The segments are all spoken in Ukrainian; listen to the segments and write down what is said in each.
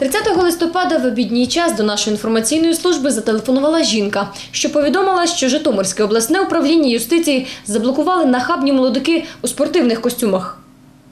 30 листопада в обідній час до нашої інформаційної служби зателефонувала жінка, що повідомила, що Житомирське обласне управління юстиції заблокували нахабні молодики у спортивних костюмах.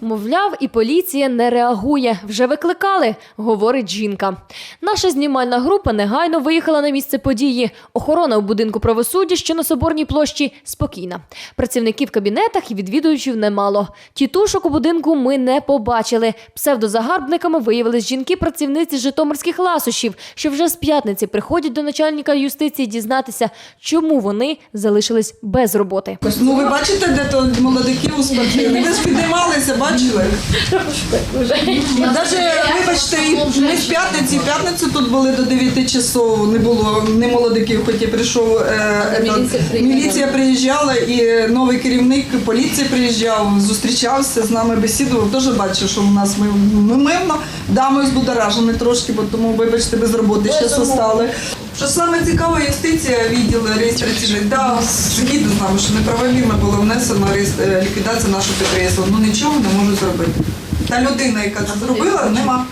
Мовляв, і поліція не реагує. Вже викликали, говорить жінка. Наша знімальна група негайно виїхала на місце події. Охорона у будинку правосуддя, що на соборній площі, спокійна. Працівників в кабінетах і відвідувачів немало. Тітушок у будинку ми не побачили. Псевдозагарбниками виявились жінки-працівниці житомирських ласощів, що вже з п'ятниці приходять до начальника юстиції дізнатися, чому вони залишились без роботи. Ну ви бачите, де то молодики у спортивних? Ви піднімалися, бачили? Навіть, вибачте, і ми в п'ятниці, в п'ятницю тут були до 9 часов, не було не молодиків, хоч і прийшов е, міліція приїжджала і новий керівник поліції приїжджав, зустрічався з нами, бесідував, теж бачив, що у нас ми, ми мирно, да, ми збудоражені трошки, бо тому, вибачте, без роботи ще стали. Що саме цікаве, юстиція відділу реєстраційних да, згідно з нами, що неправомірно було внесено ліквідація нашого підприємства. Ну нічого не можуть зробити. Та людина, яка це зробила, нема.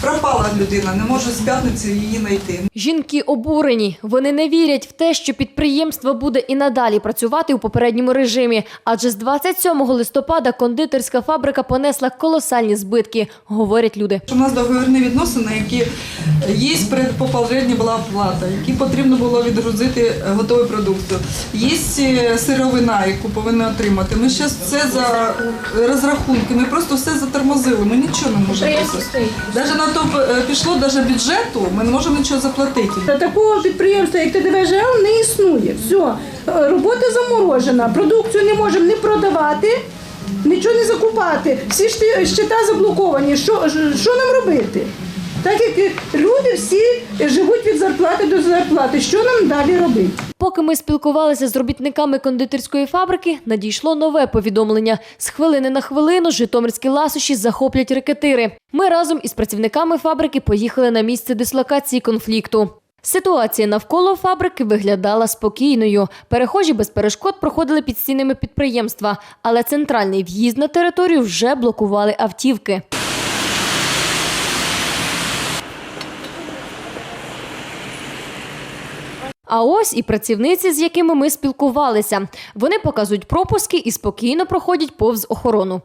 Пропала людина, не може з п'ятниці її знайти. Жінки обурені. Вони не вірять в те, що підприємство буде і надалі працювати у попередньому режимі. Адже з 27 листопада кондитерська фабрика понесла колосальні збитки, говорять люди. У нас договірні відносини, які є попередня була оплата, які потрібно було відгрузити готову продукцію. Є е, сировина, яку повинні отримати. Ми зараз все за розрахунки, ми просто все затормозили. Ми нічого не можемо. Навіть на то е, пішло навіть бюджету, ми не можемо нічого заплатити. Та такого підприємства, як ТДВЖЛ, не існує. Все, робота заморожена, продукцію не можемо не продавати, нічого не закупати. Всі щита заблоковані. Що, що нам робити? Так як люди всі живуть від зарплати до зарплати. Що нам далі робити? Поки ми спілкувалися з робітниками кондитерської фабрики, надійшло нове повідомлення. З хвилини на хвилину житомирські ласощі захоплять рекетири. Ми разом із працівниками фабрики поїхали на місце дислокації конфлікту. Ситуація навколо фабрики виглядала спокійною. Перехожі без перешкод проходили під стінами підприємства, але центральний в'їзд на територію вже блокували автівки. А ось і працівниці, з якими ми спілкувалися. Вони показують пропуски і спокійно проходять повз охорону.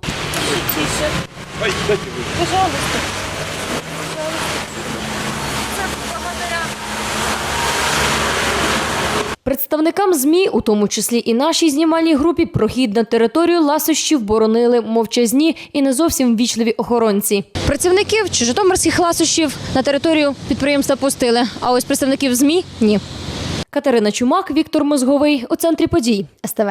Представникам ЗМІ, у тому числі і нашій знімальній групі, прохід на територію ласощів боронили мовчазні і не зовсім ввічливі охоронці. Працівників чи житомирських ласощів на територію підприємства пустили, а ось представників ЗМІ ні. Катерина Чумак, Віктор Мозговий у центрі подій СТВ.